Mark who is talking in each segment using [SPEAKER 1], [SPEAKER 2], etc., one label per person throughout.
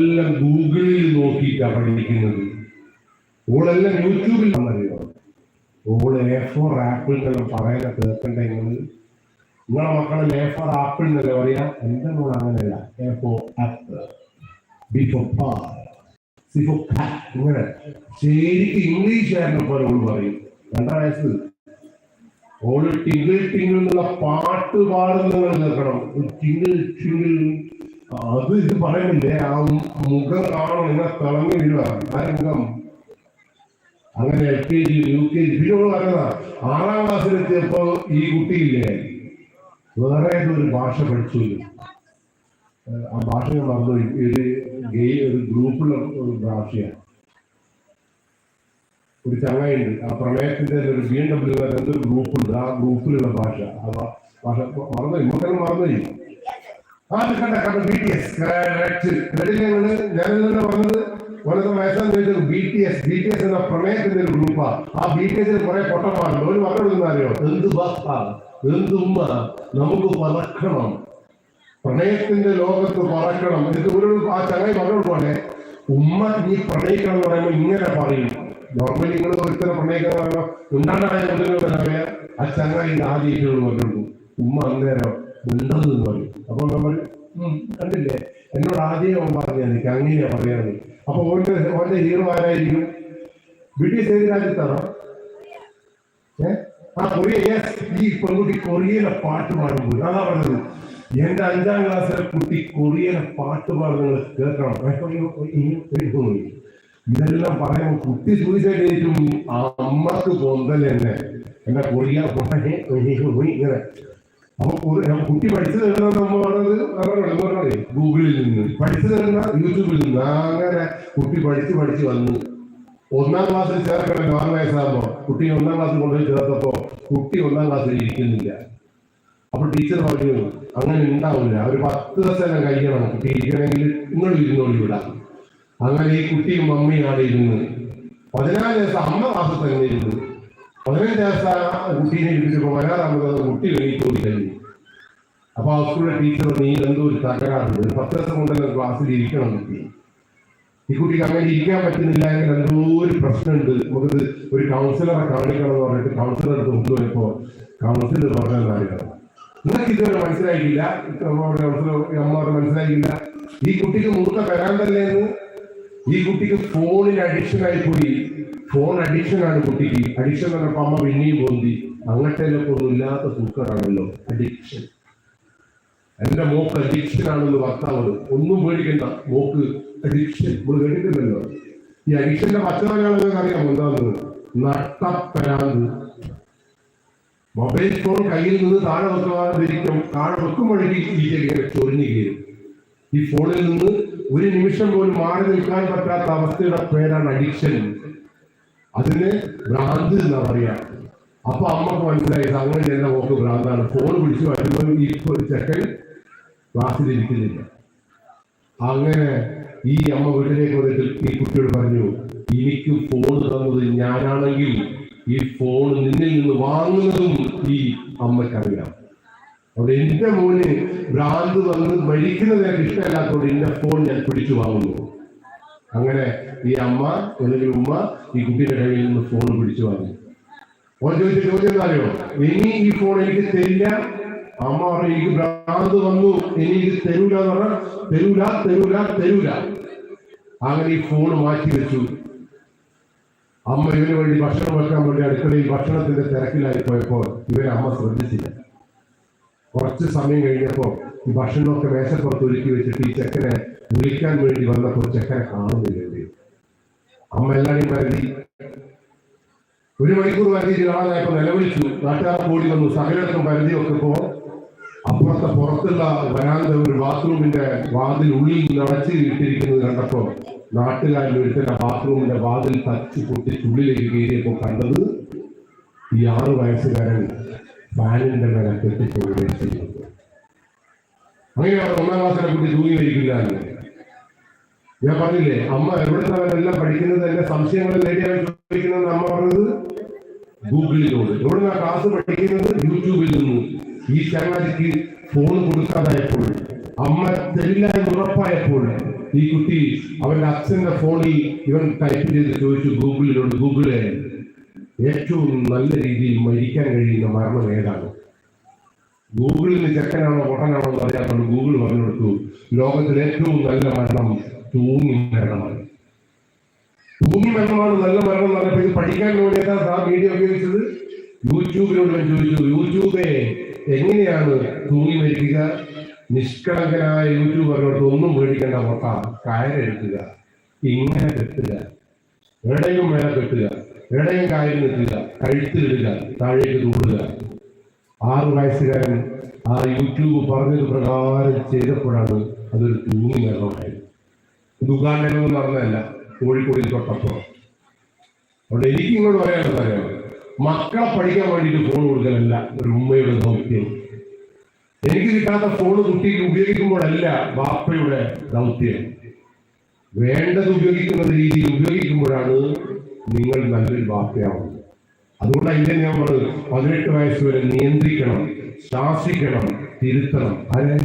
[SPEAKER 1] എല്ലാം ഗൂഗിളിൽ നോക്കിയിട്ടാണ് പഠിക്കുന്നത്. ഓളെല്ലാം യൂട്യൂബിൽ വന്നറിയോ? ഓൾ എ ഫോർ ആപ്പിൾ എന്നെല്ലാം പറയുന്ന നിങ്ങൾ നിങ്ങളെ? മക്കളെ എ ഫോർ ആപ്പിൾ എന്നല്ലേ പറയാ? എന്റെ മോൾ അങ്ങനെയല്ല. A for apple B for English C for ഇങ്ങനെ. ശരിക്കും ഇംഗ്ലീഷുകാരനെ പോലെ ഓൾ പറയും. രണ്ടാം വയസ്സ്. ഓൾ ടിങ്കിൾ ടിങ്കിൾ എന്നുള്ള പാട്ട് പാടുന്നവർ കേൾക്കണം. ടിങ്കിൾ ടിങ്കിൾ അത് ഇത് പറയുന്നില്ലേ? ആ മുഖം കാണണം ഇങ്ങനെ തിളങ്ങി വീഴുക ആ മുഖം അങ്ങനെ L K G U K G പിന്നെ പറയുന്നതാ ആറാം ക്ലാസ്സിലെത്തിയപ്പോ ഈ കുട്ടിയില്ലേ? വേറെ ഒരു ഭാഷ പഠിച്ചു. ആ ഭാഷ ഞാൻ ഒരു ഗെയ് ഒരു ഗ്രൂപ്പിലുള്ള ഒരു ഭാഷയാണ്. ഒരു ചങ്ങയുണ്ട് ആ പ്രളയത്തിന്റെ ഒരു ബി എം ഡബ്ല്യു എന്തൊരു ഗ്രൂപ്പുണ്ട്. ആ ഗ്രൂപ്പിലുള്ള ഭാഷ. ആ ഭാഷ മറന്നു മക്കൾ മറന്നു ഇത് കണ്ട ബി ടി എസ് ക്രെഡിറ്റ് പറഞ്ഞത്. വളരെ വയസ്സാന്ന് ചോദിച്ചത് ബി ടി എന്ന പ്രമേയത്തിന്റെ ഒരു ആ ബി ടി എസിൽ കുറെ പൊട്ടന്മാരുണ്ട്. ഒരു പറഞ്ഞു അറിയോ? എന്ത് ബാപ്പ എന്തുമ്മ നമുക്ക് പറക്കണം. പ്രണയത്തിന്റെ ലോകത്ത് പറക്കണം. എന്നിട്ട് ഒരു ആ ചങ്ങായി പറഞ്ഞു പോലെ ഉമ്മ നീ പ്രണയിക്കണം എന്ന് പറയുമ്പോൾ ഇങ്ങനെ പറയും. നോർമലി നിങ്ങൾ ഒരുത്തരം പ്രണയിക്കണം എന്ന് പറയുമ്പോൾ ഉണ്ടാണ്ടായ ആ ചങ്ങായി ആദ്യം പറഞ്ഞു ഉമ്മ അന്നേരം ഉണ്ടെന്ന് പറയും. അപ്പൊ നമ്മൾ കണ്ടില്ലേ? എന്നോട് ആദ്യം അവൻ പറഞ്ഞാൽ എനിക്ക് അങ്ങനെയാ പറയാറ് അപ്പൊ ഓന്റെ ഓന്റെ ഹീറോ ആരായിരിക്കും? ബ്രിട്ടീഷ് ഏത് രാജ്യത്താണോ? ആ കൊറിയ യെസ് ഈ പെൺകുട്ടി കൊറിയയിലെ പാട്ട് പാടുമ്പോൾ അതാ പറഞ്ഞത്. എന്റെ അഞ്ചാം ക്ലാസ്സിലെ കുട്ടി കൊറിയയിലെ പാട്ട് പാടുന്നത് കേൾക്കണം. തോന്നി. ഇതെല്ലാം പറയാൻ കുട്ടി സൂയിസൈഡ് ചെയ്തിട്ടും അമ്മയ്ക്ക് പൊന്തൽ തന്നെ എന്റെ കൊറിയ ഇങ്ങനെ. കുട്ടി പഠിച്ചത് എവിടെ നമ്മൾ പറഞ്ഞത് പറഞ്ഞത് ഗൂഗിളിൽ നിന്ന്. പഠിച്ചു തരുന്ന യൂട്യൂബിൽ നിന്ന് അങ്ങനെ കുട്ടി പഠിച്ച് പഠിച്ച് വന്നു. ഒന്നാം ക്ലാസ്സിൽ ചേർക്കണം നാല് വയസ്സാകുമ്പോൾ കുട്ടി ഒന്നാം ക്ലാസ്സിൽ കൊണ്ടുപോയി ചേർത്തപ്പോ കുട്ടി ഒന്നാം ക്ലാസ്സിൽ ഇരിക്കുന്നില്ല. അപ്പൊ ടീച്ചർ പറഞ്ഞു അങ്ങനെ ഉണ്ടാവില്ല. ഒരു പത്ത് ദിവസം കഴിയണം. കുട്ടി ഇരിക്കണമെങ്കിൽ നിങ്ങൾ ഇരുന്നോളി വിടാം അങ്ങനെ ഈ കുട്ടിയും മമ്മിയും ആണ് ഇരുന്ന് പതിനാല് ദിവസം അമ്മ ക്ലാസ്സിൽ തന്നെ ഇരുന്നു. പതിനഞ്ച് ദിവസം ആ കുട്ടീനെ ഇരിപ്പിച്ചപ്പോ അത് കുട്ടി എണീറ്റോടി കഴിഞ്ഞു അപ്പൊ ആ സ്കൂളിലെ ടീച്ചർ നീ എന്തോ ഒരു തകരാറുണ്ട്. ഒരു പത്ത് ദിവസം കൊണ്ടല്ലോ ക്ലാസ്സിൽ ഇരിക്കണം കുട്ടി. ഈ കുട്ടിക്ക് അങ്ങനെ ഇരിക്കാൻ പറ്റുന്നില്ല എങ്കിൽ എന്തോ ഒരു പ്രശ്നമുണ്ട്. നമുക്കത് ഒരു കൗൺസിലറെ കാണിക്കണം എന്ന് പറഞ്ഞിട്ട് കൗൺസിലർ അടുത്ത് കൊണ്ടുപോയപ്പോ കൗൺസിലർ പറഞ്ഞ. കാര്യമാണ് നിങ്ങൾക്ക് ഇതുവരെ മനസ്സിലായിട്ടില്ല? നമ്മുടെ കൗൺസിലർ അമ്മമാർ മനസ്സിലായിട്ടില്ല? ഈ കുട്ടിക്ക് മുറുക്ക വരാൻ തന്നെ ഈ കുട്ടിക്ക് ഫോണിന് അഡിക്ഷൻ ആയിപ്പോയി. പോയി ഫോൺ അഡിക്ഷൻ ആണ് കുട്ടിക്ക്. അഡിക്ഷൻ പറഞ്ഞപ്പോ അമ്മ പിന്നെയും പോന്തി. അങ്ങനത്തെ ഒന്നും ഇല്ലാത്ത സൂക്കറാണല്ലോ അഡിക്ഷൻ എന്റെ മോക്ക് അഡിക്ഷൻ ആണെന്ന് ഭർത്താവ് ഒന്നും പേടിക്കണ്ട. മോക്ക് അഡിക്ഷൻ നമ്മൾ കേട്ടിട്ടില്ലല്ലോ ഈ അഡിക്ഷന്റെ പച്ചവനാണെന്ന് അറിയാം എന്താന്ന്? നട്ടപ്പരാന്ത്. മൊബൈൽ ഫോൺ കയ്യിൽ നിന്ന് താഴെ വെക്കാതിരിക്കും. താഴെ വെക്കുമ്പോഴേക്ക് ഇങ്ങനെ ചൊരിഞ്ഞു കയറും ഈ ഫോണിൽ നിന്ന് ഒരു നിമിഷം പോലും മാറി നിൽക്കാൻ പറ്റാത്ത അവസ്ഥയുടെ പേരാണ് അഡിക്ഷൻ അതിന് ഭ്രാന്ത് എന്നാ പറയാ? അപ്പൊ അമ്മയ്ക്ക് മനസ്സിലായി അങ്ങനെ എന്നെ മോക്ക് ഭ്രാന്താണ്. ഫോൺ വിളിച്ചു വരുമ്പോൾ ഈ ഒരു ചെക്കൻ ക്ലാസ്സിലിരിക്കുന്നില്ല. അങ്ങനെ ഈ അമ്മ വീട്ടിലേക്ക് വന്നിട്ട് ഈ കുട്ടിയോട് പറഞ്ഞു എനിക്ക് ഫോൺ തന്നത് ഞാനാണെങ്കിൽ ഈ ഫോൺ നിന്നിൽ നിന്ന് വാങ്ങുന്നതും ഈ അമ്മയ്ക്കറിയാം അവിടെ എന്റെ മോന് ഭ്രാന്ത് വന്ന് മരിക്കുന്നത് എനിക്ക് ഇഷ്ടമല്ലാത്തതുകൊണ്ട് എന്റെ ഫോൺ ഞാൻ പിടിച്ചു വാങ്ങുന്നു. അങ്ങനെ ഈ അമ്മ അല്ലെങ്കിൽ ഉമ്മ ഈ കുട്ടിയുടെ കയ്യിൽ നിന്ന് ഫോൺ പിടിച്ചു വാങ്ങി. ഓൻ ചോദിച്ച ചോദ്യം അറിയോ? ഇനി ഈ ഫോൺ എനിക്ക് തരില്ല. അമ്മ പറഞ്ഞു എനിക്ക് ഭ്രാന്ത് വന്നു. ഇനി ഇത് തരൂല എന്ന് തരൂല തരൂല തരൂല. അങ്ങനെ ഈ ഫോൺ മാറ്റി വെച്ചു. അമ്മ ഇവന് വേണ്ടി ഭക്ഷണം വെക്കാൻ വേണ്ടി അടുക്കളയിൽ ഭക്ഷണത്തിന്റെ തിരക്കിലായി പോയപ്പോൾ ഇവരെ അമ്മ ശ്രദ്ധിച്ചില്ല. കുറച്ച് സമയം കഴിഞ്ഞപ്പോ ഈ ഭക്ഷണമൊക്കെ മേശപ്പുറത്ത് ഒരുക്കി വെച്ചിട്ട് ഈ ചെക്കനെ വിളിക്കാൻ വേണ്ടി വന്നപ്പോൾ ചെക്കനെ കാണുന്നില്ലേ അമ്മ എല്ലാവരും കരുതി ഒരു മണിക്കൂർ വരതി കാണാനായപ്പോ നിലവിളിച്ചു. നാട്ടുകാർ കൂടി വന്നു. സകലടക്കം പരിധി പോ അപ്പുറത്തെ പുറത്തുള്ള വരാന്ത ഒരു ബാത്റൂമിന്റെ വാതിൽ ഉള്ളിൽ നടച്ച് ഇട്ടിരിക്കുന്നത് കണ്ടപ്പോ നാട്ടുകാരിൽ ഒരുത്തന്റെ ബാത്റൂമിന്റെ വാതിൽ തച്ച് പൊട്ടിച്ച് ഉള്ളിലേക്ക് കയറിയപ്പോ കണ്ടത് ഈ ആറ് വയസ്സുകാരൻ ഫാനിന്റെ മേലെ കെട്ടിപ്പോയി ചെയ്യുന്നത് അങ്ങനെയാണ് ഒന്നാം ക്ലാസ്സിലെ കുട്ടി തൂങ്ങി വരിക്കില്ല എന്ന്. ഞാൻ പറഞ്ഞില്ലേ അമ്മ എവിടുന്ന് അവരെല്ലാം പഠിക്കുന്നത് എന്റെ സംശയങ്ങൾ നേടിയാണ് ചോദിക്കുന്നത് അമ്മ പറഞ്ഞത്? ഗൂഗിളിലൂടെ എവിടുന്ന ക്ലാസ് പഠിക്കുന്നത്? യൂട്യൂബിൽ നിന്നും. ഈ ചങ്ങാതിക്ക് ഫോൺ കൊടുക്കാതായപ്പോൾ അമ്മ തരില്ല ഉറപ്പായപ്പോൾ ഈ കുട്ടി അവന്റെ അച്ഛന്റെ ഫോണിൽ ഇവൻ ടൈപ്പ് ചെയ്ത് ചോദിച്ചു ഗൂഗിളിലോട് ഗൂഗിളെ. ഏറ്റവും നല്ല രീതിയിൽ മരിക്കാൻ കഴിയുന്ന മരണം ഏതാണ്? ഗൂഗിളിൽ ചെക്കനാണോ പൊട്ടനാണോ എന്ന് അറിയാത്തത് ഗൂഗിൾ പറഞ്ഞു കൊടുത്തു ലോകത്തിലെ ഏറ്റവും നല്ല മരണം തൂങ്ങി മരണമാണ്. തൂങ്ങി മരണമാണ് നല്ല മരണം എന്ന് പറഞ്ഞപ്പോൾ ഇത് പഠിക്കാൻ വേണ്ടിയിട്ടാണ് ആ വീഡിയോ ഉപയോഗിച്ചത്? യൂട്യൂബിലൂടെ ചോദിച്ചു യൂട്യൂബേ എങ്ങനെയാണ് തൂങ്ങി മരിക്കുക? നിഷ്കളങ്കനായ യൂട്യൂബറിനോട് ഒന്നും പേടിക്കേണ്ട പൊട്ട കയറെടുക്കുക ഇങ്ങനെ കെട്ടുക എവിടെയും മേലെ കെട്ടുക എവിടെയും കായൽ നിൽക്കുക കഴുത്തിലിടുക താഴേക്ക് തൂടുക. ആറ് വയസ്സുകാരൻ ആ യൂട്യൂബ് പറഞ്ഞത് പ്രകാരം ചെയ്തപ്പോഴാണ് അതൊരു തൂങ്ങി മരണമായത് ദുഃഖാണ്ടനം നടന്നതല്ല കോഴിക്കോടിൽ തൊട്ടപ്പുറം. അവിടെ എനിക്ക് ഇങ്ങോട്ട് പറയാനുള്ളത് അറിയാം? മക്കളെ പഠിക്കാൻ വേണ്ടിയിട്ട് ഫോൺ കൊടുക്കലല്ല ഒരു ഉമ്മയുടെ ദൗത്യം. എനിക്ക് കിട്ടാത്ത ഫോൺ കുട്ടിക്ക് ഉപയോഗിക്കുമ്പോഴല്ല ബാപ്പയുടെ ദൗത്യം. വേണ്ടത് ഉപയോഗിക്കുന്ന രീതിയിൽ ഉപയോഗിക്കുമ്പോഴാണ് നിങ്ങൾ നല്ലൊരു ബാപ്പയാവുന്നത്. അതുകൊണ്ട് അതിന്റെ ഞാൻ പറഞ്ഞത്. പതിനെട്ട് വയസ്സ് വരെ നിയന്ത്രിക്കണം ശാസിക്കണം തിരുത്തണം. ആരെ?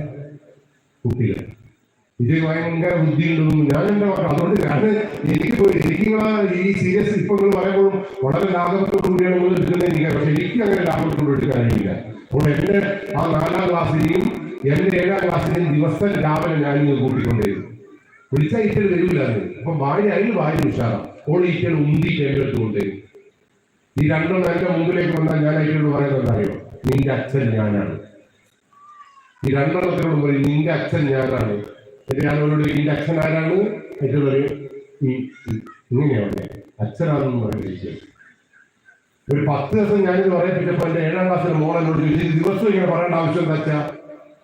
[SPEAKER 1] കുട്ടികൾ ഇത് ഭയങ്കര ബുദ്ധിയുണ്ടെന്നും ഞാൻ എന്റെ മക്കൾ അതുകൊണ്ട് ഞാൻ എനിക്ക് പോയി ശരിക്കും ഈ സീരിയസ് ഇപ്പൊ പറയുമ്പോഴും വളരെ ലാഭത്തോടു കൂടിയാണ് എടുക്കുന്നത് എനിക്ക് പക്ഷെ എനിക്ക് അങ്ങനെ ലാഭത്തോട് എടുക്കാൻ കഴിയില്ല. അപ്പോൾ എന്റെ ആ നാലാം ക്ലാസ്സിലെയും എന്റെ ഏഴാം ക്ലാസ്സിലെയും ദിവസം രാവിലെ ഞാൻ ഇന്ന് കൂട്ടിക്കൊണ്ടിരുന്നു വിളിച്ചാൽ ഇറ്റൽ വരില്ല അപ്പൊ ഭാര്യ അതിൽ ഭാര്യ ഉഷാറാണ് അപ്പോൾ ഇറ്റൽ ഉന്തി കൊണ്ടേരും ഈ രണ്ടെണ്ണം എന്റെ മുമ്പിലേക്ക് വന്നാൽ ഞാൻ അതിനോട് പറയുന്നത് അറിയോ നിന്റെ അച്ഛൻ ഞാനാണ്. ഈ രണ്ടെണ്ണത്തിനോട് പറയും നിന്റെ അച്ഛൻ ഞാനാണ്. എന്നിട്ട് ഞാൻ അവരോട് നിന്റെ അച്ഛൻ ആരാണ്? എന്നിട്ട് പറയും ഈ ഇങ്ങനെയാണ്. അച്ഛനാണെന്ന് പറയുന്നത് ഒരു പത്ത് ദിവസം ഞാനിത് പറയപ്പിച്ചപ്പോ എന്റെ ഏഴാം ക്ലാസ്സിലെ മോൾ എന്നോട് ചോദിച്ചു "ഇത് ദിവസവും ഇങ്ങനെ പറയേണ്ട ആവശ്യം എന്താ വെച്ചാ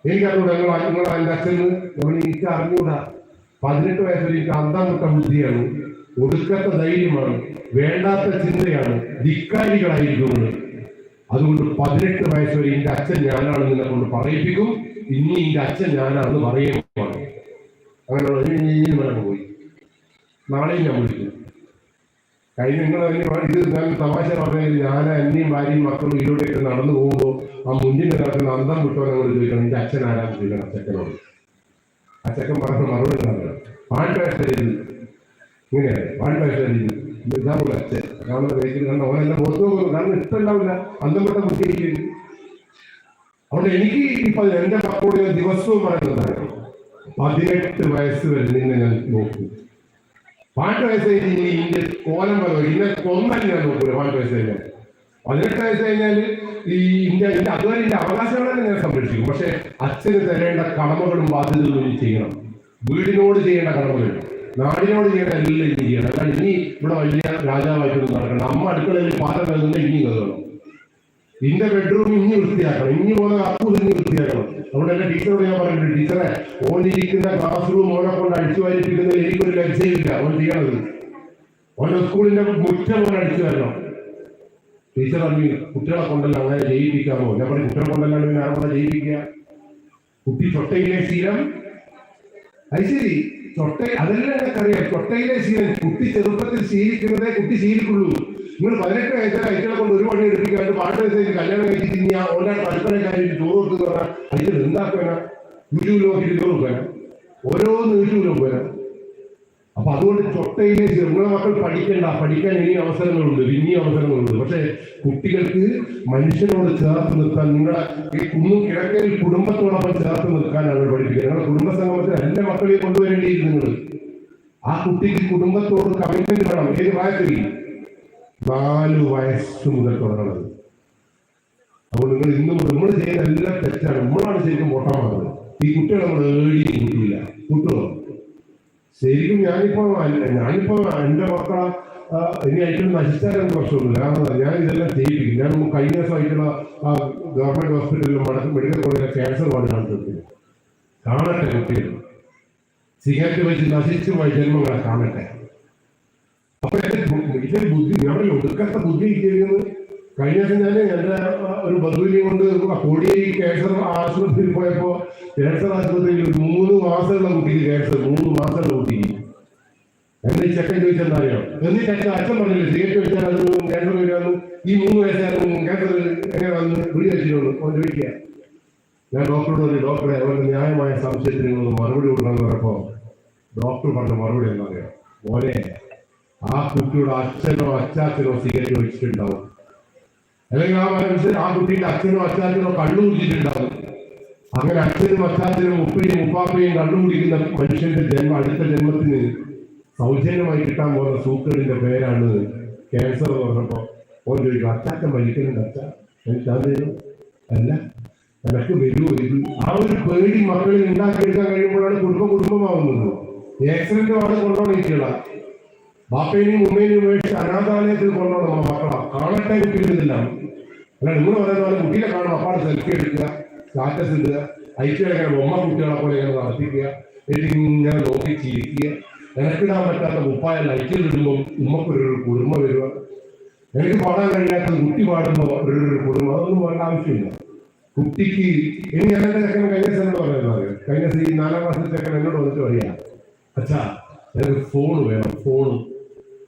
[SPEAKER 1] എനിക്കറിഞ്ഞൂടാ നിങ്ങൾ നിങ്ങളുടെ അച്ഛന്. നമ്മൾ എനിക്ക് അറിഞ്ഞൂടാ. പതിനെട്ട് വയസ്സിൽ എനിക്ക് അന്താമുട്ട ബുദ്ധിയാണ്. ഒടുക്കത്തെ ധൈര്യമാണ് വേണ്ടാത്ത ചിന്തയാണ് ധിക്കാരികളായിരിക്കുന്നത് അതുകൊണ്ട് പതിനെട്ട് വയസ്സ് വരെ എന്റെ അച്ഛൻ ഞാനാണ് നിന്നെ കൊണ്ട് പറയിപ്പിക്കും. ഇനി എന്റെ അച്ഛൻ ഞാനാണെന്ന് പറയുകയാണ് അങ്ങനെ പോയി. നാളെയും ഞാൻ വിളിക്കും. കഴിഞ്ഞ നിങ്ങൾ അതിന് ഇത് ഞാൻ തമാശ പറഞ്ഞത് ഞാൻ അന്യം ഭാര്യയും മക്കളും ഇതിലൂടെയൊക്കെ നടന്നു പോകുമ്പോൾ ആ മുന്നിൽ നടക്കുന്ന അന്തം വിട്ടോ ഞങ്ങൾ ചോദിക്കണം എന്റെ അച്ഛൻ ആരാന്ന് ചോദിക്കണം? അച്ഛനോട്. അച്ഛക്കൻ പറഞ്ഞ മറുപടി ഉണ്ടാകണം പാട്ടുകാരി ഇങ്ങനെയാണ് പാട്ടുകാരി ഇതാണല്ലോ അച്ഛൻ കാണുന്ന വേദിയിൽ കണ്ട ഓനെല്ലാം പുറത്തു പോകുന്നു കാരണം ഇഷ്ടമുണ്ടാവില്ല അന്തം വിട്ട കുട്ടിയിരിക്കുന്നു അതുകൊണ്ട് എനിക്ക് ഇപ്പൊ എന്റെ മക്കളോട് ഞാൻ ദിവസവും പറയുന്നതാണ് പതിനെട്ട് വയസ്സ് വരെ നിന്നെ ഞാൻ നോക്കും. പാട്ട് വയസ്സ് കഴിഞ്ഞ് ഇനി ഇന്റെ കോലം പോലെ ഇന്നെ കൊന്നല്ല ഞാൻ നോക്കൂല പാട്ട് വയസ്സ് കഴിഞ്ഞാൽ. പതിനെട്ട് വയസ്സ് കഴിഞ്ഞാൽ ഈ ഇന്ത്യ ഇന്ത്യ അതുവരെ ഇതിന്റെ അവകാശങ്ങളെല്ലാം ഞാൻ സംരക്ഷിക്കും. പക്ഷെ അച്ഛന് തരേണ്ട കടമകളും ബാധ്യതകളും ചെയ്യണം. വീടിനോട് ചെയ്യേണ്ട കടമകൾ നാടിനോട് ചെയ്യേണ്ട എല്ലാം ഇനി ചെയ്യണം ഇനി ഇവിടെ വലിയ രാജാവായിട്ടൊന്നും നടക്കണം അമ്മ അടുക്കളയിൽ പാത്രം കഴുകുന്ന ഇനി കഴുകണം. ഇന്റെ ബെഡ്റൂം ഇനി വൃത്തിയാക്കണം. ഇനി പോലെ അപ്പൂസ് ഇനി വൃത്തിയാക്കണം. അവിടെ എന്റെ ടീച്ചറോട് ഞാൻ പറഞ്ഞിട്ടുണ്ട് ടീച്ചറെ ഓനിരിക്കുന്ന ക്ലാസ് റൂം ഓനെ കൊണ്ട് അടിച്ചു വാരിപ്പിക്കുന്നതിൽ എനിക്കൊരു ലക്ഷ്യമില്ല ഓൻ ചെയ്യണത്. ഓരോ സ്കൂളിന്റെ മുറ്റം ഓൻ അടിച്ചു വരണം. ടീച്ചർ പറഞ്ഞു കുട്ടികളെ കൊണ്ടല്ല അങ്ങനെ ജയിപ്പിക്കാമോ ഞാൻ പറഞ്ഞു കുട്ടികളെ കൊണ്ടല്ലാണ്ട് പിന്നെ ആരെ ജയിപ്പിക്കുക? കുട്ടി ചൊട്ടയിലെ ശീലം. അത് ശരി. ചൊട്ട അതെല്ലാം എനിക്കറിയാം. ചൊട്ടയിലെ ശീലം കുട്ടി ചെറുപ്പത്തിൽ ശീലിക്കുന്നതേ കുട്ടി ശീലിക്കുള്ളൂ. നിങ്ങൾ പതിനെട്ട് വയസ്സായ ഐറ്റങ്ങളെ കൊണ്ട് ഒരു പണി എടുപ്പിക്കാണ്ട് പാട്ട് വയസ്സായി കല്യാണം കഴിച്ചിട്ട് ഇനി ആ ഓരോ അടുക്കളക്കാരി ചോറ് കൊടുത്തു പറഞ്ഞാൽ അതിൽ എന്താക്കാനാ യൂട്യൂബിൽ നോക്കിയിട്ട് ചോറ് വെക്കാനാ ഓരോന്ന് യൂട്യൂബിൽ വെക്കാനാ അപ്പൊ അതുകൊണ്ട് ചൊട്ടയിലെ ശീലം മക്കൾ പഠിക്കണ്ട പഠിക്കാൻ ഇനി അവസരങ്ങളുണ്ട് ഇനിയും അവസരങ്ങളുണ്ട്. പക്ഷെ കുട്ടികൾക്ക് മനുഷ്യനോട് ചേർത്ത് നിർത്താൻ നിങ്ങളുടെ ഈ കുന്നും കിഴക്കയിൽ കുടുംബത്തോടൊപ്പം ചേർത്ത് നിൽക്കാനാണ് പഠിപ്പിക്കുക നിങ്ങളുടെ കുടുംബ എല്ലാ മക്കളെയും കൊണ്ടുവരേണ്ടിയിരുന്നു നിങ്ങൾ. ആ കുട്ടിക്ക് കുടുംബത്തോട് കമ്മിറ്റ്മെന്റ് വേണം. ഏത് പ്രായത്തിൽ? നാല് വയസ്സ് മുതൽ തുടങ്ങണത്. അപ്പോൾ നിങ്ങൾ ഇന്ന് നമ്മൾ ചെയ്യുന്ന എല്ലാം തെറ്റാണ്. നമ്മളാണ് ശരിക്കും പൊട്ടാൻ ഈ കുട്ടികളെ നമ്മൾ ഏടി കൂട്ടിയില്ല. കൂട്ടുമോ ശരിക്കും ഞാനിപ്പോ ഞാനിപ്പോ എന്റെ മക്കളെ ഇനി ആയിട്ട് നശിച്ചാലും പ്രശ്നമൊന്നുമില്ല. കാരണം ഞാൻ ഇതെല്ലാം ചെയ്യിപ്പിക്കും. ഞാൻ കഴിഞ്ഞ ദിവസമായിട്ടുള്ള ഗവൺമെന്റ് ഹോസ്പിറ്റലിൽ മെഡിക്കൽ കോളേജിലെ ക്യാൻസർ വാർഡ് കണ്ടെത്തി കാണട്ടെ കുട്ടികൾ സിഗരറ്റ് വെച്ച് നശിച്ചു പോയ ജന്മങ്ങളെ കാണട്ടെ. അപ്പൊ എന്റെ ഇതിന്റെ ബുദ്ധി ഞാൻ ഒടുക്കത്തെ ബുദ്ധി ഇരിക്കുന്നത് കഴിഞ്ഞ ദിവസം ഞാൻ എന്റെ ഒരു ബന്ധുവിനെ കൊണ്ട് കോടിയേരി ക്യാൻസർ ആശുപത്രിയിൽ പോയപ്പോ ക്യാൻസർ ആശുപത്രിയിൽ മൂന്ന് മാസമുള്ള കുട്ടിക്ക് ക്യാൻസർ മൂന്ന് മാസമുള്ള കുട്ടിക്ക്. എന്റെ ചെക്കൻ ചോദിച്ചെന്നറിയാം എന്നിട്ട് അച്ഛൻ അച്ഛൻ പറഞ്ഞില്ല സിഗരറ്റ് വെച്ചാൽ ക്യാൻസർ വരുമെന്നും ഈ മൂന്ന് വയസ്സായാലും ക്യാൻസർ എങ്ങനെ വിളി വെച്ചിട്ടുള്ളൂ അവൻ ചോദിക്കുക. ഞാൻ ഡോക്ടറോട് പറഞ്ഞു ഡോക്ടറെ അവരുടെ ന്യായമായ സംശയത്തിന് നിങ്ങൾ മറുപടി കൊടുക്കണം എന്ന് പറഞ്ഞപ്പോ ഡോക്ടർ പറഞ്ഞ മറുപടി എന്താ അറിയാം മോനെ ആ കുട്ടിയുടെ അച്ഛനോ അച്ചാച്ചനോ സിഗരറ്റ് വെച്ചിട്ടുണ്ടാവും അല്ലെങ്കിൽ ആ മനുഷ്യൻ ആ കുട്ടിയുടെ അച്ഛനും അച്ഛാച്ചനോ കള്ളു കുടിച്ചിട്ടുണ്ടാവും. അങ്ങനെ അച്ഛനും അച്ഛാച്ചനും ഉപ്പയും ഉപ്പാപ്പയും കള്ളു കുടിക്കുന്ന മനുഷ്യന്റെ ജന്മം അടുത്ത ജന്മത്തിന് സൗജന്യമായി കിട്ടാൻ പോകുന്ന സൂക്കറിന്റെ പേരാണ് ക്യാൻസർ എന്ന് പറഞ്ഞപ്പോ. ഓൻ ചോദിക്കും അച്ചാച്ചൻ മരിക്കുന്നുണ്ട് അച്ഛ. എനിക്ക് അത് അല്ല എനക്ക് വരൂ ഇത് ആ ഒരു പേടി മക്കളിൽ ഉണ്ടാക്കിയെടുക്കാൻ കഴിയുമ്പോഴാണ് കുടുംബം കുടുംബമാവുന്നത്. ആക്സിഡന്റ് ആണ് കൊണ്ടോണിരിക്കുക ബാപ്പേനെയും ഉമ്മേനെയും ഉപേക്ഷിച്ച് അനാഥാലയത്തിൽ കൊണ്ടുപോകണം നമ്മുടെ മക്കളെ. കാണട്ടെ കുട്ടികളില്ല അല്ല നിങ്ങൾ പറയുന്ന പോലെ കുട്ടിയെ കാണും അപ്പാട് സെൽഫി എടുക്കുക സ്റ്റാറ്റസ് ഇടുക ഐക്യങ്ങനെ ബൊമ്മ കുട്ടികളെ പോലെ ഇങ്ങനെ നടത്തിക്കുക. എന്നിട്ട് ഇങ്ങനെ നോക്കി ചിരിക്കുക. എനക്കിടാൻ പറ്റാത്ത മുപ്പായ ലൈറ്റിൽ ഇടുമ്പോൾ ഉമ്മക്കൊരു കുടുംബം വരിക എനിക്ക് പാടാൻ കഴിയാത്ത കുട്ടി പാടുമ്പോൾ ഒരു കുടുംബം. അതൊന്നും വേണ്ട ആവശ്യമില്ല. കുട്ടിക്ക് ഇനി ഞാൻ എന്റെ ചെക്കൻ കൈനസ് എന്നോട് പറയുന്നത് കൈനസ് ഈ നാലാം ക്ലാസ്സിൽ ചെക്കൻ എന്നോട് വന്നിട്ട് പറയാ അച്ഛാ എനിക്ക് ഫോൺ വേണം ഫോൺ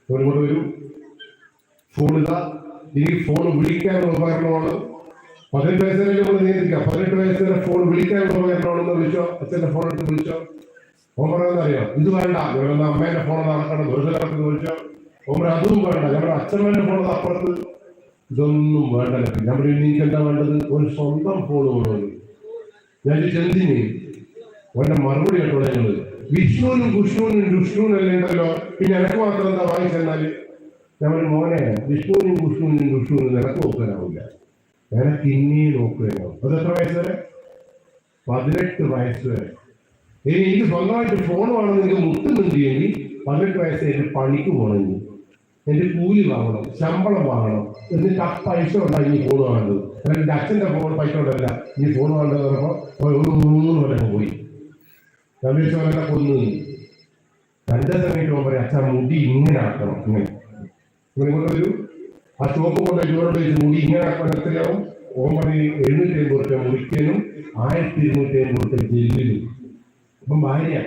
[SPEAKER 1] ഫോൺ വരും ഇതാ എനിക്ക് ഫോൺ വിളിക്കാനുള്ള ഉപകരണമാണ്. പതിനെട്ട് വയസ്സിലേക്ക് നമ്മൾ നിയന്ത്രിക്കാം പതിനെട്ട് വയസ്സിലെ ഫോൺ വിളിക്കാനുള്ള ഉപകരണമാണെന്ന് വിളിച്ചോ അച്ഛന്റെ ഫോൺ എടുത്ത് വിളിച്ചോ? ഓൻ അറിയാം. ഇത് വേണ്ട. ഞങ്ങളുടെ അമ്മേന്റെ ഫോൺ നടക്കണം ദുരിതത്തിൽ വിളിച്ചോ ഓൻ പറയും അതും വേണ്ട. ഞങ്ങളുടെ അച്ഛമ്മേന്റെ ഫോൺ അപ്പുറത്ത്. ഇതൊന്നും വേണ്ട ഞാൻ പറയും എന്താ വേണ്ടത്? ഒരു സ്വന്തം ഫോൺ വേണമെന്ന് ഞാൻ ചെന്തിന് ഓന്റെ മറുപടി കേട്ടോ ഞങ്ങൾ. വിഷ്ണുവിനും കുഷ്ണുവിനും ദുഷ്ണുവിനും അല്ലേ ഉണ്ടല്ലോ പിന്നെ എനക്ക് മാത്രം എന്താ വാങ്ങിച്ചെന്നാൽ നമ്മൾ മോനെ വിഷ്ണുവിനും കുഷ്ണുവിനും ദുഷ്ണുവിനും നിനക്ക് നോക്കാനാവില്ല നിനക്ക് ഇനിയും നോക്കുകയാവും അത് എത്ര വയസ്സ് വരെ? പതിനെട്ട് വയസ്സ് വരെ. ഇനി എനിക്ക് സ്വന്തമായിട്ട് ഫോൺ വേണമെന്ന് എനിക്ക് മുട്ടുന്നുണ്ട് എങ്കിൽ പതിനെട്ട് വയസ്സ് എന്റെ പണിക്ക് പോകണമെങ്കിൽ എന്റെ കൂലി വാങ്ങണം ശമ്പളം വാങ്ങണം. എന്നിട്ട് ആ പൈസ ഉണ്ടായി ഇനി ഫോൺ വേണ്ടത് അല്ലെങ്കിൽ അച്ഛന്റെ ഫോൺ പൈസ ഉണ്ടല്ല ഇനി ഫോൺ വേണ്ടത് പറഞ്ഞപ്പോ ഒരു മൂന്ന് വരെ പോയി. രമേശ് കൊന്നു രണ്ടു സമയത്ത് പറയാം പറയും അച്ഛൻ മുടി ഇങ്ങനെ ആക്കണം. ഇങ്ങനെ. ആ ചുവപ്പ് കൊണ്ട് ഇവരോട് ചോദിച്ചു മുടി ഇങ്ങനെ ആക്കാൻ എത്രയാവും ഓൻ പറഞ്ഞ് എഴുന്നൂറ്റി അമ്പത് റുപ്യ മുടിക്കാനും ആയിരത്തി ഇരുന്നൂറ്റി അമ്പത് റുപ്യ ജയിലിനും അപ്പം ഭാര്യ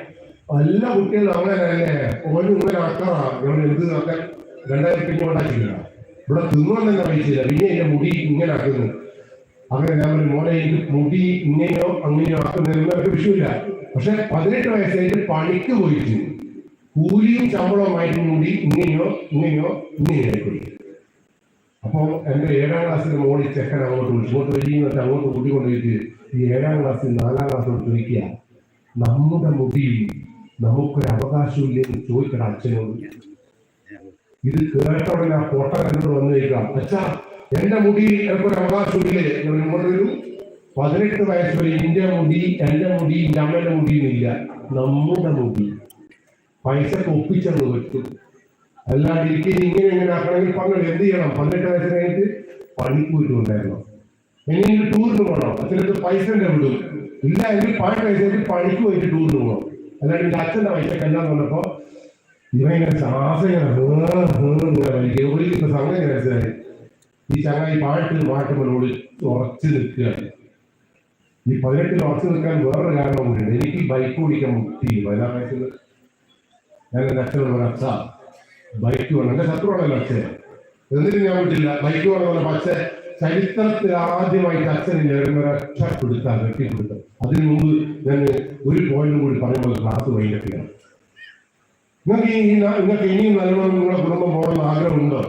[SPEAKER 1] പല കുട്ടികളും അങ്ങനെയല്ലേ ഓന് ഇങ്ങനെ ആക്കാറാ ഞങ്ങൾ എന്ത് ആക്കാൻ രണ്ടായിരത്തി ഉണ്ടാക്കിയില്ല ഇവിടെ തിന്നുവാൻ തന്നെ അറിയിച്ചില്ല പിന്നെ എന്റെ മുടി ഇങ്ങനെ ആക്കുന്നു. അങ്ങനെ ഞാൻ ഒരു മോനെ മുടി ഇങ്ങനെയോ അങ്ങനെയോ ആക്കുന്നതിനൊന്നും ഒരു വിഷയമില്ല. പക്ഷെ പതിനെട്ട് വയസ്സായിട്ട് പണിക്ക് പോയിട്ട് കൂലിയും ശമ്പളവുമായിട്ടും കൂടി ഇങ്ങനെയോ ഇങ്ങനെയോ ഇങ്ങനെയോ പോയി അപ്പോൾ എന്റെ ഏഴാം ക്ലാസ്സിൽ മോളി ചെക്കൻ അങ്ങോട്ട് വിളിച്ചു. ഇങ്ങോട്ട് വരികയും അങ്ങോട്ട് കൂട്ടിക്കൊണ്ടുപോയിട്ട് ഈ ഏഴാം ക്ലാസ്സിൽ നാലാം ക്ലാസ്സിലോട്ട് ചോദിക്കുക നമ്മുടെ മുടിയിൽ നമുക്കൊരു അവകാശമില്ലെന്ന് ചോദിക്കണം അച്ഛനോട്. ഇത് കേട്ടോടെ ആ ഫോട്ടോ കണ്ടിട്ട് വന്നു കഴിക്കാം അച്ഛാ എന്റെ മുടി എനിക്കൊരു അവകാശമില്ലേ ഇങ്ങോട്ട് വരൂ. പതിനെട്ട് വയസ്സ് വരെ ഇന്റെ മുടി എന്റെ മുടി എന്റെ അമ്മയുടെ മുടിയുമില്ല നമ്മുടെ മുടി. പൈസ ഒപ്പിച്ചെന്ന് പറ്റും അല്ലാണ്ട് എനിക്ക് ഇങ്ങനെ ഇങ്ങനെ ആക്കണമെങ്കിൽ പങ്കെടു. എന്ത് ചെയ്യണം? പതിനെട്ട് വയസ്സ് കഴിഞ്ഞിട്ട് പണിക്ക് പോയിട്ടുണ്ടായിരുന്നോ എങ്ങനെ ടൂറിന് പോകണം. അച്ഛനടുത്ത് പൈസ ഉണ്ട് വിടും. ഇല്ല എങ്കിൽ പഴയ പൈസ പണിക്ക് പോയിട്ട് ടൂറിന് പോകണം. അല്ലാണ്ട് എന്റെ അച്ഛന്റെ പൈസ കല്ലാന്ന് വന്നപ്പോ ഇവയങ്ങനെ ഇങ്ങനെ ഈ ഹേ ഇങ്ങനെ മനസ്സിലായി. ഈ ചങ്ങായി പാട്ട് പാട്ട് മുന്നോട് ഉറച്ചു നിൽക്കുകയാണ്. ഈ പതിനെട്ടിൽ ഉറച്ചു നിൽക്കാൻ വേറൊരു കാരണം എനിക്ക് ബൈക്ക് ഓടിക്കാൻ മുട്ടി പതിനാറ് വയസ്സിൽ ഞാൻ എന്റെ അച്ഛനോട് അച്ഛ. ബൈക്ക് വേണം. എന്റെ ശത്രുവാണല്ലോ അച്ഛൻ. എന്നിട്ട് ഞാൻ വിട്ടില്ല. ബൈക്ക് വേണം പറഞ്ഞു പക്ഷേ ചരിത്രത്തിൽ ആദ്യമായിട്ട് അച്ഛന് ഞാൻ ഒരക്ഷ കൊടുത്താൽ കെട്ടിക്കൊടുത്തത് അതിനു മുമ്പ് ഞാൻ ഒരു പോയിന്റ് കൂടി പറയുമ്പോൾ ക്ലാസ് വൈകിട്ടില്ല നിങ്ങൾക്ക് ഈ നിങ്ങൾക്ക് ഇനിയും നല്ലോണം നിങ്ങളുടെ കുടുംബം പോകണമെന്ന് ആഗ്രഹമുണ്ടോ?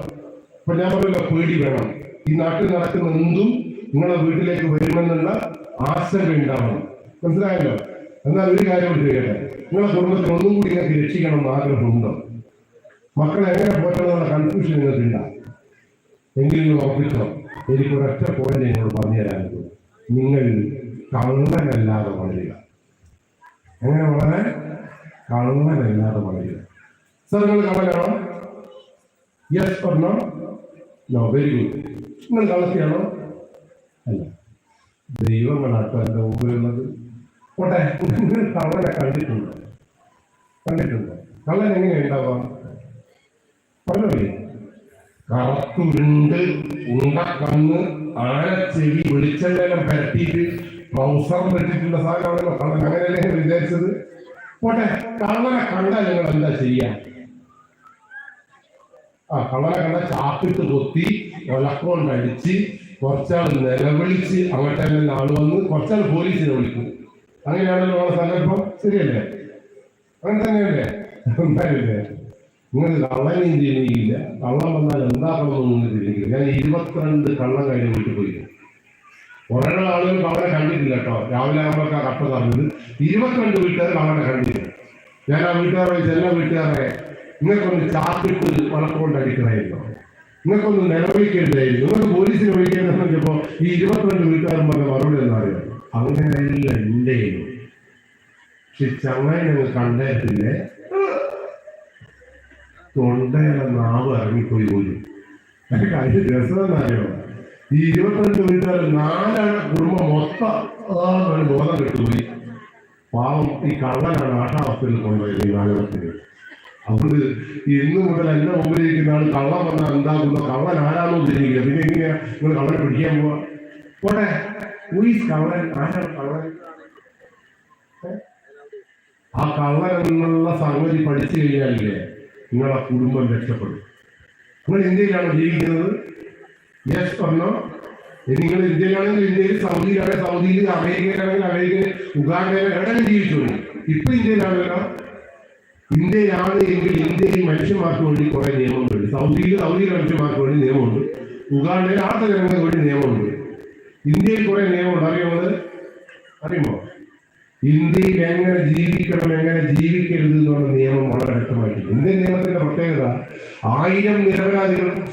[SPEAKER 1] അപ്പൊ ഞാൻ പറയല്ലോ പേടി വേണം. ഈ നാട്ടിൽ നടക്കുന്ന എന്തും നിങ്ങളുടെ വീട്ടിലേക്ക് വരുമെന്നുള്ള ആശങ്ക ഉണ്ടാവണം മനസ്സിലായല്ലോ? എന്നാൽ ഒരു കാര്യം ചെയ്യട്ടെ. നിങ്ങളുടെ കുടുംബത്തിൽ ഒന്നും കൂടി നിങ്ങൾക്ക് രക്ഷിക്കണം എന്ന് ആഗ്രഹമുണ്ടോ? മക്കളെ എങ്ങനെ പോറ്റണമെന്നുള്ള കൺഫ്യൂഷൻ നിങ്ങൾക്ക് ഉണ്ടാവും എങ്കിലും നിങ്ങൾ ഉറപ്പിച്ചോ? എനിക്ക് ഒരൊറ്റ പോയിന്റ് നിങ്ങളോട് പറഞ്ഞു തരാനുള്ളൂ. നിങ്ങൾ കള്ളനല്ലാതെ വളരുക. എങ്ങനെ വളരെ കള്ളനല്ലാതെ വളരുക. സാർ നിങ്ങൾ കള്ളനാണോ? യെസ് പറഞ്ഞോ നോ വെരി ഗുഡ് നിങ്ങൾ കള്ളത്തിയാണോ അല്ല. ദൈവങ്ങളാട്ടോ എന്റെ മുമ്പിലുള്ളത്. പോട്ടെ നിങ്ങൾ കള്ളനെ കണ്ടിട്ടുണ്ടോ. കണ്ടിട്ടുണ്ടോ. കള്ളൻ എങ്ങനെ ഉണ്ടാവാം? പറഞ്ഞില്ല കറുത്തുരുണ്ട് ഉണ്ട കണ്ണ് ആനച്ചെവി വെളിച്ചെണ്ണയെല്ലാം പരത്തിയിട്ട് ട്രൗസർ വെച്ചിട്ടുള്ള സാധനമാണല്ലോ കള്ളൻ. അങ്ങനെയല്ലേ വിചാരിച്ചത്? പോട്ടെ കള്ളനെ കണ്ടാൽ നിങ്ങൾ എന്താ ചെയ്യാ? ആ കള്ളനെ കണ്ട ചാപ്പിട്ട് കൊത്തി അടിച്ച് കുറച്ചാൾ നിലവിളിച്ച് അങ്ങോട്ട് ആൾ വന്ന് കുറച്ചാൾ പോലീസിനെ വിളിക്കും. അങ്ങനെയാണല്ലോ നമ്മളെ സങ്കല്പം ശരിയല്ലേ? അങ്ങനെ തന്നെയല്ലേ? എന്തായാലേ നിങ്ങൾക്ക് കള്ളനെയും തിരിയില്ല കള്ളം വന്നാൽ എന്താക്കണമെന്ന് നിങ്ങൾ തിരിയില്ല ഞാൻ ഇരുപത്തിരണ്ട് കള്ളം കഴിഞ്ഞ് വീട്ടിൽ പോയി ഒരാളെ ആളുകൾ കള്ളനെ കണ്ടിട്ടില്ല കേട്ടോ. രാവിലെ ആകുമ്പോഴൊക്കെ കട്ട തറഞ്ഞത് ഇരുപത്തിരണ്ട് വീട്ടുകാർ കള്ളനെ കണ്ടില്ല. ഞാൻ ആ വീട്ടുകാരെ ചെല്ലാ വീട്ടുകാരെ വീട്ടുകാരെ നിങ്ങൾക്കൊന്ന് ചാപ്പിട്ട് വളർത്തുകൊണ്ട് അടിക്കണമായിരുന്നു. നിങ്ങൾക്കൊന്ന് നിലവിളിക്കരുതായിരുന്നു നിങ്ങൾക്ക് പോലീസിനെ വിളിക്കേണ്ട പറഞ്ഞപ്പോ ഈ ഇരുപത്തിരണ്ട് വീട്ടുകാരും പറഞ്ഞ മറുപടി എന്താ അറിയാം? അങ്ങനെയല്ല എന്റെ പക്ഷെ ചങ്ങായി ഞങ്ങൾ കണ്ടേ തൊണ്ടയുടെ നാവ് ഇറങ്ങിപ്പോയി പോലും. എനിക്ക് അതിന് രസമെന്നറിയോ ഈ ഇരുപത്തിരണ്ട് വീട്ടുകാർ നാലാണ് കുടുംബം മൊത്തം ബോധം കിട്ടുപോയി. പാവം ഈ കള്ളനാണ് ആട്ടാവസ്ഥയിൽ കൊണ്ടുപോയത് ഈ നാലുപത്തിന് അതുകൊണ്ട് ഇന്ന് മുതൽ എന്നെ മുമ്പിലിരിക്കുന്ന ആൾ കള്ളം വന്നാൽ എന്താകുന്ന കള്ളൻ ആരാണോ തിരിയില്ല പിന്നെ എങ്ങനെയാ നിങ്ങൾ കള്ളനെ പിടിക്കാൻ പോവാ? പോട്ടെ. കള്ളൻ ആരാണ് കള്ളൻ? ആ കള്ളൻ എന്നുള്ള സംഗതി പഠിച്ചു കഴിഞ്ഞാലേ നിങ്ങളെ കുടുംബം രക്ഷപ്പെടും. നിങ്ങൾ ഇന്ത്യയിലാണ് ജീവിക്കുന്നത്? യെസ് പറഞ്ഞോ നിങ്ങൾ ഇന്ത്യയിലാണെങ്കിൽ ഇന്ത്യയിൽ സൗദിയിലാണെങ്കിൽ സൗദിയിൽ അമേരിക്കയിലാണെങ്കിൽ അമേരിക്കയിൽ ഉഗാണ്ടയിൽ എവിടെയും ജീവിച്ചു ഇപ്പൊ ഇന്ത്യയിലാണല്ലോ ഇന്ത്യയാണ് എങ്കിൽ ഇന്ത്യയിൽ മനുഷ്യന്മാർക്ക് വേണ്ടി കുറെ നിയമങ്ങളുണ്ട്. സൗദിയിൽ സൗദിയിലെ മനുഷ്യന്മാർക്ക് വേണ്ടി നിയമമുണ്ട്. ഉഗാണ്ടയിൽ ആർത്ത ജനങ്ങൾക്ക് വേണ്ടി നിയമമുണ്ട്. ഇന്ത്യയിൽ കുറെ നിയമമുണ്ട്. അറിയുന്നത് അറിയുമോ? ഇന്ത്യയിൽ എങ്ങനെ ജീവിക്കണം എങ്ങനെ ജീവിക്കരുത് എന്നുള്ള നിയമം വളരെ വ്യക്തമായിട്ടുണ്ട്. ഇന്ത്യൻ നിയമത്തിന്റെ പ്രത്യേകത ആയിരം നിരപരാധികൾ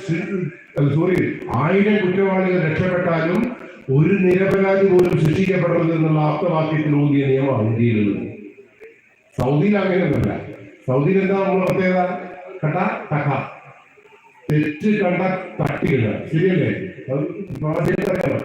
[SPEAKER 1] സോറി ആയിരം കുറ്റവാളികൾ രക്ഷപ്പെട്ടാലും ഒരു നിരപരാധി പോലും ശിക്ഷിക്കപ്പെടരുത് എന്നുള്ള ആപ്തവാക്യത്തിൽ ഊന്നിയ നിയമമാണ് ഇന്ത്യയിലുള്ളത്. സൗദിയിൽ അങ്ങനെയൊന്നുമല്ല. സൗദിയിൽ എന്താ നമ്മുടെ പ്രത്യേകത? കട്ട തഹ തെറ്റ് കണ്ട തട്ടിയിടുക ശരിയല്ലേ? പ്രവാസികൾക്കറിയാലോ